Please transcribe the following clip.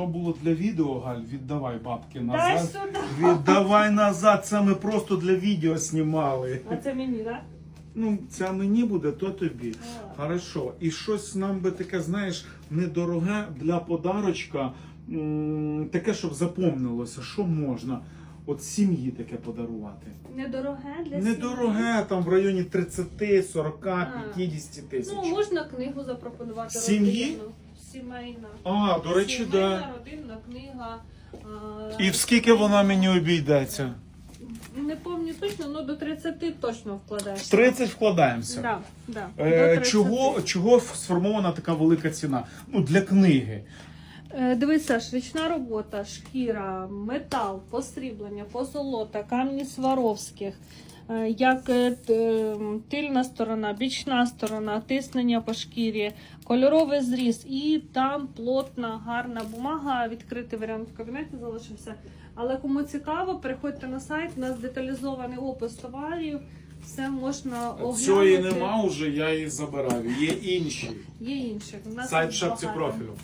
то було для відео, Галь, віддавай бабки Дай назад. сюди. Віддавай назад, це ми просто для відео знімали. А це мені, так? Ну, це мені буде, то тобі. Хорошо. І щось нам би таке, знаєш, недороге для подарочка, м, таке, щоб запомнилося, що можна. От сім'ї таке подарувати. Недороге для Недороге, там в районі 30, 40, А. 50 тисяч. Ну, можна книгу запропонувати. Сім'ї? родинну. Сімейна. А, до речі, Сімейна, да. родинна книга. а, І в скільки вона мені обійдеться? Не пам'ятаю точно, але до 30 точно вкладаєш. 30 вкладаємося. Да, да, Е, 30. чого, чого сформована така велика ціна? Ну, для книги. Е, Дивись, Саш, річна робота, шкіра, метал, посріблення, позолота, камні Сваровських, е, як е, тильна сторона, бічна сторона, тиснення по шкірі, кольоровий зріз, і там плотна, гарна бумага, відкритий варіант в кабінеті залишився. Але кому цікаво, переходьте на сайт, у нас деталізований опис товарів, все можна оглянути. Цієї нема вже, я її забираю. Є інші. Є. У нас Сайт в шапці профілю.